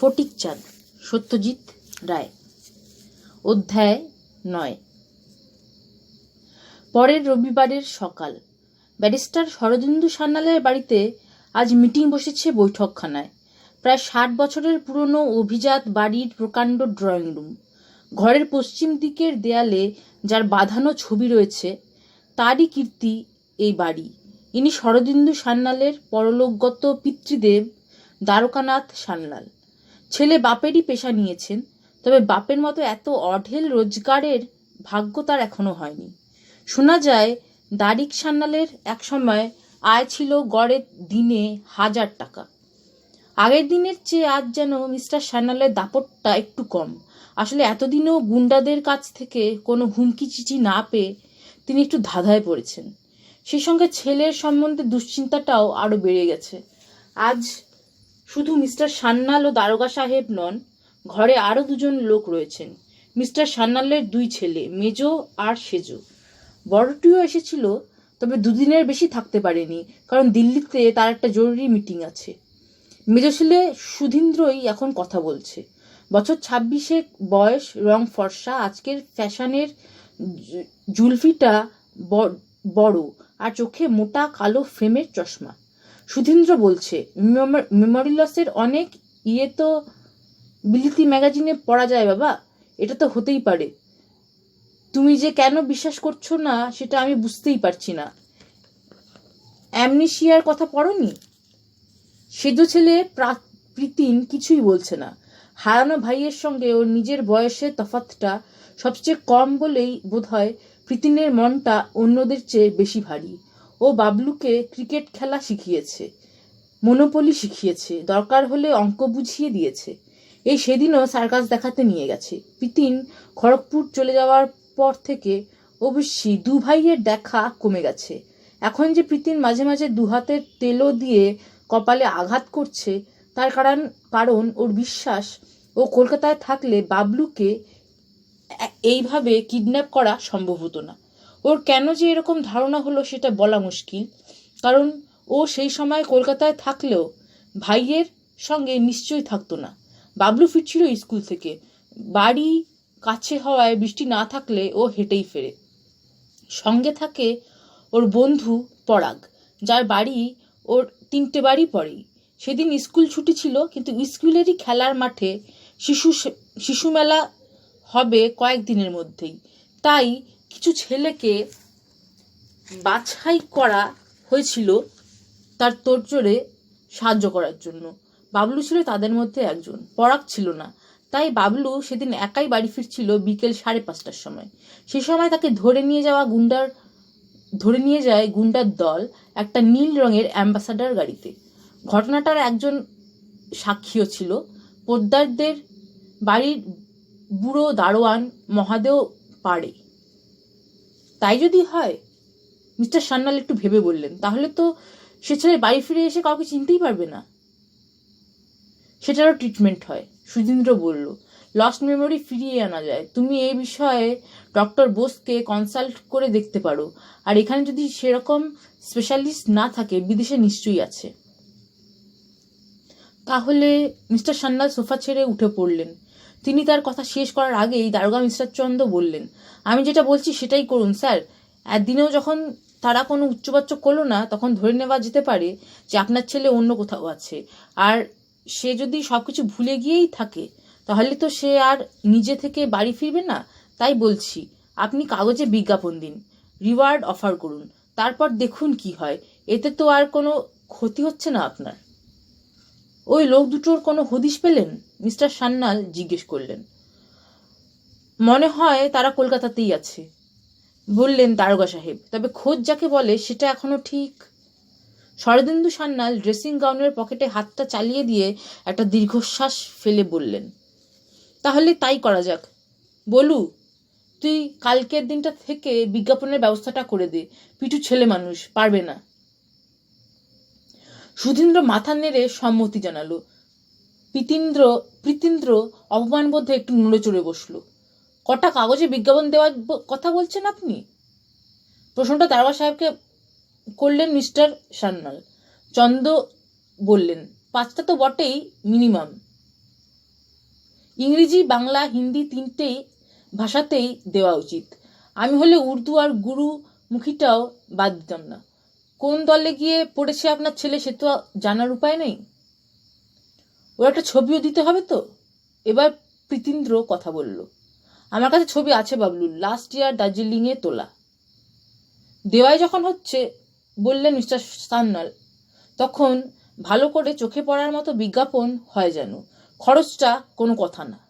ফটিক চাঁদ, সত্যজিৎ রায়। অধ্যায় নয়। পরের রবিবারের সকাল। ব্যারিস্টার শরদিন্দু সান্যালের বাড়িতে আজ মিটিং বসেছে বৈঠকখানায়। প্রায় ষাট বছরের পুরনো অভিজাত বাড়ির প্রকাণ্ড ড্রয়িং রুম। ঘরের পশ্চিম দিকের দেয়ালে যার বাঁধানো ছবি রয়েছে, তারই কীর্তি এই বাড়ি। ইনি শরদিন্দু সান্যালের পরলোকগত পিতৃদেব দ্বারকানাথ সান্যাল। ছেলে বাপেরই পেশা নিয়েছেন, তবে বাপের মতো এত অঢেল রোজগারের ভাগ্য তার এখনও হয়নি। শোনা যায়, দারিক সান্যালের একসময় আয় ছিল গড়ে দিনে হাজার টাকা। আগের দিনের চেয়ে আজ যেন মিস্টার সান্যালের দাপটটা একটু কম। আসলে এতদিনও গুন্ডাদের কাছ থেকে কোনো হুমকি চিঠি না পেয়ে তিনি একটু ধাঁধায় পড়েছেন। সেই সঙ্গে ছেলের সম্বন্ধে দুশ্চিন্তাটাও আরও বেড়ে গেছে। আজ শুধু মিস্টার সান্যাল ও দারোগা সাহেব নন, ঘরে আরও দুজন লোক রয়েছেন। মিস্টার সান্যালের দুই ছেলে, মেজো আর সেজো। বড়টিও এসেছিল, তবে দুদিনের বেশি থাকতে পারেনি, কারণ দিল্লিতে তার একটা জরুরি মিটিং আছে। মেজো ছেলে সুধীন্দ্রই এখন কথা বলছে। বছর ছাব্বিশে বয়স, রং ফর্সা, আজকের ফ্যাশনের জুলফিটা বড়, আর চোখে মোটা কালো ফ্রেমের চশমা। সুধীন্দ্র বলছে মেমো- মেমোরি লসের অনেক ইয়ে তো বিলিতি ম্যাগাজিনে পড়া যায় বাবা, এটা তো হতেই পারে। তুমি যে কেন বিশ্বাস করছ না, সেটা আমি বুঝতেই পারছি না। অ্যামনিশিয়ার কথা পড়নি? সেজো ছেলে প্রা- প্রীতিন কিছুই বলছে না। হারানো ভাইয়ের সঙ্গে ওর নিজের বয়সের তফাতটা সবচেয়ে কম বলেই বোধহয় প্রীতিনের মনটা অন্যদের চেয়ে বেশি ভারী। ও বাবলুকে ক্রিকেট খেলা শিখিয়েছে, মনোপলি শিখিয়েছে, দরকার হলে অঙ্ক বুঝিয়ে দিয়েছে। এই সেদিনও সার্কাস দেখাতে নিয়ে গেছে। পিতিন খড়গপুর চলে যাওয়ার পর থেকে অবশ্যই দু ভাইয়ের দেখা কমে গেছে। এখন যে প্রীতিন মাঝে মাঝে দু হাতের তেলো দিয়ে কপালে আঘাত করছে, তার কারণ কারণ ওর বিশ্বাস, ও কলকাতায় থাকলে বাবলুকে এইভাবে কিডন্যাপ করা সম্ভব হতো না। ওর কেন যে এরকম ধারণা হলো সেটা বলা মুশকিল। কারণ ও সেই সময় কলকাতায় থাকলেও ভাইয়ের সঙ্গে নিশ্চয়ই থাকতো না। বাবলু ফিরছিল স্কুল থেকে। বাড়ি কাছে হওয়ায় বৃষ্টি না থাকলে ও হেঁটেই ফেরে। সঙ্গে থাকে ওর বন্ধু পরাগ, যার বাড়ি ওর তিনটে বাড়ি পরেই সেদিন স্কুল ছুটি ছিল, কিন্তু স্কুলেরই খেলার মাঠে শিশু শিশু মেলা হবে কয়েকদিনের মধ্যেই। তাই কিছু ছেলেকে বাছাই করা হয়েছিল তার তোড়জোড়ে সাহায্য করার জন্য। বাবলু ছিল তাদের মধ্যে একজন, পরাগ ছিল না। তাই বাবলু সেদিন একাই বাড়ি ফিরছিল বিকেল সাড়ে পাঁচটার সময়। সে সময় তাকে ধরে নিয়ে যাওয়া গুন্ডার, ধরে নিয়ে যায় গুন্ডার দল একটা নীল রঙের অ্যাম্বাসাডার গাড়িতে। ঘটনাটার একজন সাক্ষীও ছিল। পোদ্দারদের বাড়ির বুড়ো দারোয়ান মহাদেও পাড়ে। তাই যদি হয়, মিস্টার সান্যাল একটু ভেবে বললেন, তাহলে তো সে ছেলে বাড়ি ফিরে এসে কাউকে চিনতেই পারবে না। সেটারও ট্রিটমেন্ট হয়, সুধীন্দ্র বলল। লস্ট মেমোরি ফিরিয়ে আনা যায়। তুমি এই বিষয়ে ডক্টর বোসকে কনসাল্ট করে দেখতে পারো। আর এখানে যদি সেরকম স্পেশালিস্ট না থাকে, বিদেশে নিশ্চয়ই আছে। তাহলে মিস্টার সান্যাল সোফা ছেড়ে উঠে পড়লেন। তিনি তার কথা শেষ করার আগেই দারোগা মিস্টার চন্দ বললেন, আমি যেটা বলছি সেটাই করুন, স্যার। একদিনেও যখন তারা কোনো উচ্চবাচ্য করল না, তখন ধরে নেওয়া যেতে পারে যে আপনার ছেলে অন্য কোথাও আছে। আর সে যদি সব কিছু ভুলে গিয়েই থাকে, তাহলে তো সে আর নিজে থেকে বাড়ি ফিরবে না। তাই বলছি, আপনি কাগজে বিজ্ঞাপন দিন, রিওয়ার্ড অফার করুন, তারপর দেখুন কি হয়। এতে তো আর কোনো ক্ষতি হচ্ছে না আপনার। ওই লোক দুটোর কোনো হদিশ পেলেন? মিস্টার সান্যাল জিজ্ঞেস করলেন। মনে হয় তারা কলকাতাতেই আছে। বললেন দারোগা সাহেব, তবে খোঁজ যাকে বলে সেটা এখনও ঠিক। শরদেন্দু সান্যাল ড্রেসিং গাউনের পকেটে হাতটা চালিয়ে দিয়ে একটা দীর্ঘশ্বাস ফেলে বললেন, তাহলে তাই করা যাক। বলু, তুই কালকের দিনটা থেকে বিজ্ঞাপনের ব্যবস্থাটা করে দে। পিটু ছেলে মানুষ, পারবে না। সুধীন্দ্র মাথা নেড়ে সম্মতি জানালো। পিতীন্দ্র, প্রীতীন্দ্র অপমানবোধে একটু নড়ে চড়ে বসল। কটা কাগজে বিজ্ঞাপন দেওয়ার কথা বলছেন আপনি? প্রশ্নটা দারোগা সাহেবকে করলেন মিস্টার সান্যাল। চন্দ বললেন, পাঁচটা তো বটেই, মিনিমাম। ইংরেজি, বাংলা, হিন্দি তিনটেই ভাষাতেই দেওয়া উচিত। আমি হলে উর্দু আর গুরু মুখীটাও বাদ দিতাম না। কোন দলে গিয়ে পড়েছে আপনার ছেলে সে তো জানার উপায় নেই। ওর একটা ছবিও দিতে হবে তো। এবার প্রীতিন্দ্র কথা বলল। আমার কাছে ছবি আছে বাবলু লাস্ট ইয়ার দার্জিলিংয়ে তোলা। দেওয়াই যখন হচ্ছে, বললেন মিস্টার সান্যাল, তখন ভালো করে চোখে পড়ার মতো বিজ্ঞাপন হয় যেন। খরচটা কোনো কথা না।